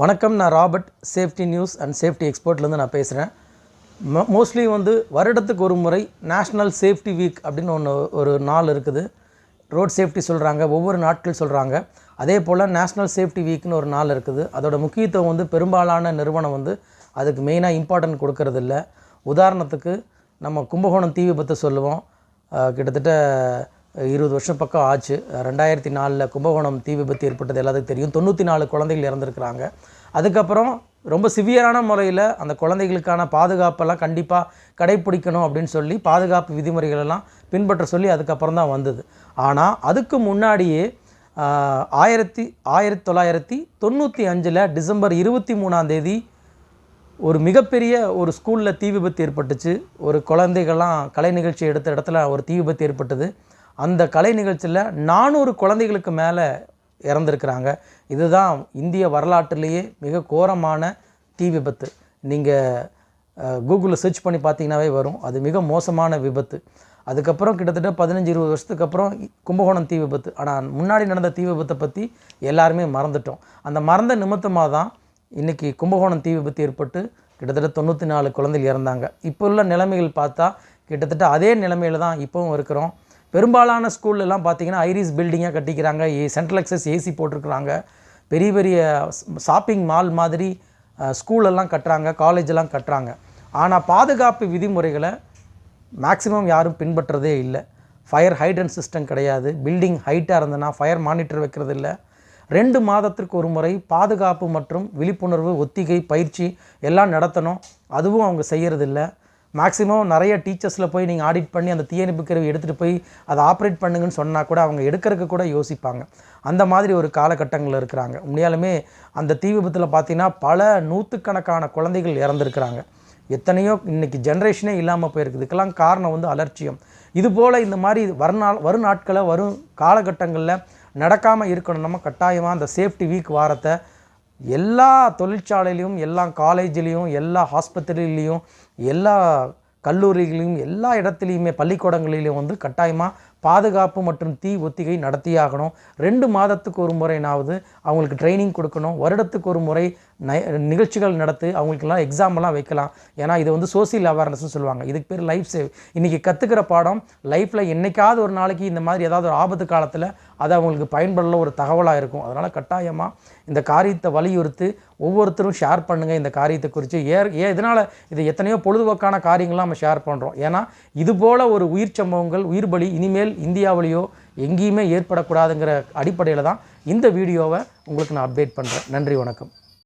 வணக்கம் நான் Robert. Safety news and safety எக்ஸ்பர்ட்லேருந்து நான் பேசுகிறேன். மோஸ்ட்லி வந்து வருடத்துக்கு ஒரு முறை நேஷ்னல் சேஃப்டி வீக் அப்படின்னு ஒன்று ஒரு நாள் இருக்குது. ரோட் சேஃப்டி சொல்கிறாங்க ஒவ்வொரு நாட்கள் சொல்கிறாங்க. அதே போல் நேஷ்னல் சேஃப்டி வீக்னு ஒரு நாள் இருக்குது. அதோட முக்கியத்துவம் வந்து பெரும்பாலான நிறுவனம் வந்து அதுக்கு மெயினாக இம்பார்ட்டன்ட் கொடுக்கறதில்ல. உதாரணத்துக்கு நம்ம கும்பகோணம் தீ விபத்து சொல்லுவோம். கிட்டத்தட்ட இருபது வருஷம் பக்கம் ஆச்சு. ரெண்டாயிரத்தி நாலில் கும்பகோணம் தீ விபத்து ஏற்பட்டது எல்லாத்துக்கும் தெரியும். தொண்ணூற்றி நாலு குழந்தைகள் இறந்துருக்குறாங்க. அதுக்கப்புறம் ரொம்ப சிவியரான முறையில் அந்த குழந்தைகளுக்கான பாதுகாப்பெல்லாம் கண்டிப்பாக கடைப்பிடிக்கணும் அப்படின்னு சொல்லி பாதுகாப்பு விதிமுறைகளெல்லாம் பின்பற்ற சொல்லி அதுக்கப்புறம் தான் வந்தது. ஆனால் அதுக்கு முன்னாடியே ஆயிரத்தி ஆயிரத்தி தொள்ளாயிரத்தி தொண்ணூற்றி அஞ்சில் டிசம்பர் இருபத்தி மூணாம் தேதி ஒரு மிகப்பெரிய ஒரு ஸ்கூலில் தீ விபத்து ஏற்பட்டுச்சு. ஒரு குழந்தைகள்லாம் கலை நிகழ்ச்சி எடுத்த இடத்துல ஒரு தீ விபத்து ஏற்பட்டது. அந்த கலை நிகழ்ச்சியில் நானூறு குழந்தைகளுக்கு மேலே இறந்துருக்குறாங்க. இதுதான் இந்திய வரலாற்றிலேயே மிக கோரமான தீ விபத்து. நீங்கள் கூகுளில் சர்ச் பண்ணி பார்த்தீங்கன்னாவே வரும். அது மிக மோசமான விபத்து. அதுக்கப்புறம் கிட்டத்தட்ட பதினஞ்சு இருபது வருஷத்துக்கு அப்புறம் கும்பகோணம் தீ விபத்து. ஆனால் முன்னாடி நடந்த தீ விபத்தை பற்றி எல்லாருமே மறந்துட்டோம். அந்த மறந்த நிமித்தமாக தான் இன்றைக்கி கும்பகோணம் தீ விபத்து ஏற்பட்டு கிட்டத்தட்ட தொண்ணூற்றி நாலு குழந்தைகள் இறந்தாங்க. இப்போ உள்ள நிலைமைகள் பார்த்தா கிட்டத்தட்ட அதே நிலைமையில் தான் இப்போவும் இருக்கிறோம். பெரும்பாலான ஸ்கூல்லலாம் பார்த்தீங்கன்னா ஐரிஸ் பில்டிங்காக கட்டிக்கிறாங்க ஏ சென்ட்ரல் எக்ஸஸ் ஏசி போட்டிருக்கிறாங்க. பெரிய பெரிய ஷாப்பிங் மால் மாதிரி ஸ்கூலெல்லாம் கட்டுறாங்க காலேஜெல்லாம் கட்டுறாங்க. ஆனால் பாதுகாப்பு விதிமுறைகளை மேக்ஸிமம் யாரும் பின்பற்றதே இல்லை. ஃபயர் ஹைட்ரன் சிஸ்டம் கிடையாது. பில்டிங் ஹைட்டாக இருந்ததுன்னா ஃபயர் மானிட்டர் வைக்கிறது இல்லை ரெண்டு மாதத்திற்கு ஒரு முறை பாதுகாப்பு மற்றும் விழிப்புணர்வு ஒத்திகை பயிற்சி எல்லாம் நடத்தணும். அதுவும் அவங்க செய்கிறதில்ல மேக்ஸிமம் நிறைய டீச்சர்ஸில் போய் நீங்கள் ஆடிட் பண்ணி அந்த தீயணைப்பு கருவி எடுத்துகிட்டு போய் அதை ஆப்ரேட் பண்ணுங்கன்னு சொன்னால் கூட அவங்க எடுக்கிறதுக்கு கூட யோசிப்பாங்க. அந்த மாதிரி ஒரு காலகட்டங்களில் இருக்கிறாங்க. உண்மையாலுமே அந்த தீ விபத்தில் பார்த்தீங்கன்னா பல நூற்றுக்கணக்கான குழந்தைகள் இறந்துருக்கிறாங்க. எத்தனையோ இன்றைக்கி ஜென்ரேஷனே இல்லாமல் போயிருக்குது இதுக்கெல்லாம் காரணம் வந்து அலட்சியம் இதுபோல் இந்த மாதிரி வருநாள் வரும் நாட்களை வரும் காலகட்டங்களில் நடக்காமல் இருக்கணும் நம்ம கட்டாயமாக அந்த சேஃப்டி வீக் வாரத்தை எல்லா தொழிற்சாலையிலையும் எல்லா காலேஜ்லேயும் எல்லா ஹாஸ்பத்திரிலையும் எல்லா கல்லூரிகளையும் எல்லா இடத்துலையுமே பள்ளிக்கூடங்களிலையும் வந்து கட்டாயமாக பாதுகாப்பு மற்றும் தீ ஒத்திகை நடத்தியாகணும். ரெண்டு மாதத்துக்கு ஒரு முறைனாவது அவங்களுக்கு ட்ரைனிங் கொடுக்கணும். வருடத்துக்கு ஒரு முறை நிகழ்ச்சிகள் நடத்தி அவங்களுக்கெல்லாம் எக்ஸாம்லாம் வைக்கலாம். ஏன்னா இது வந்து சோசியல் அவேர்னஸ்னு சொல்லுவாங்க. இதுக்கு பேர் லைஃப் சேவ் இன்றைக்கி கற்றுக்கிற பாடம் லைஃப்பில் என்றைக்காவது ஒரு நாளைக்கு இந்த மாதிரி ஏதாவது ஒரு ஆபத்து காலத்தில் அது அவங்களுக்கு பயன்படல ஒரு தகவலாக இருக்கும். அதனால் கட்டாயமாக இந்த காரியத்தை வலியுறுத்து ஒவ்வொருத்தரும் ஷேர் பண்ணுங்கள் இந்த காரியத்தை குறித்து ஏ ஏன் இதனால் இது எத்தனையோ பொழுதுபோக்கான காரியங்கள்லாம் நம்ம ஷேர் பண்ணுறோம் ஏன்னா இது போல் ஒரு உயிர் சம்பவங்கள் உயிர் பலி இனிமேல் இந்தியாவிலேயோ எங்கேயுமே ஏற்படக்கூடாதுங்கிற அடிப்படையில் தான் இந்த வீடியோவை உங்களுக்கு நான் அப்டேட் பண்ணுறேன் நன்றி வணக்கம்.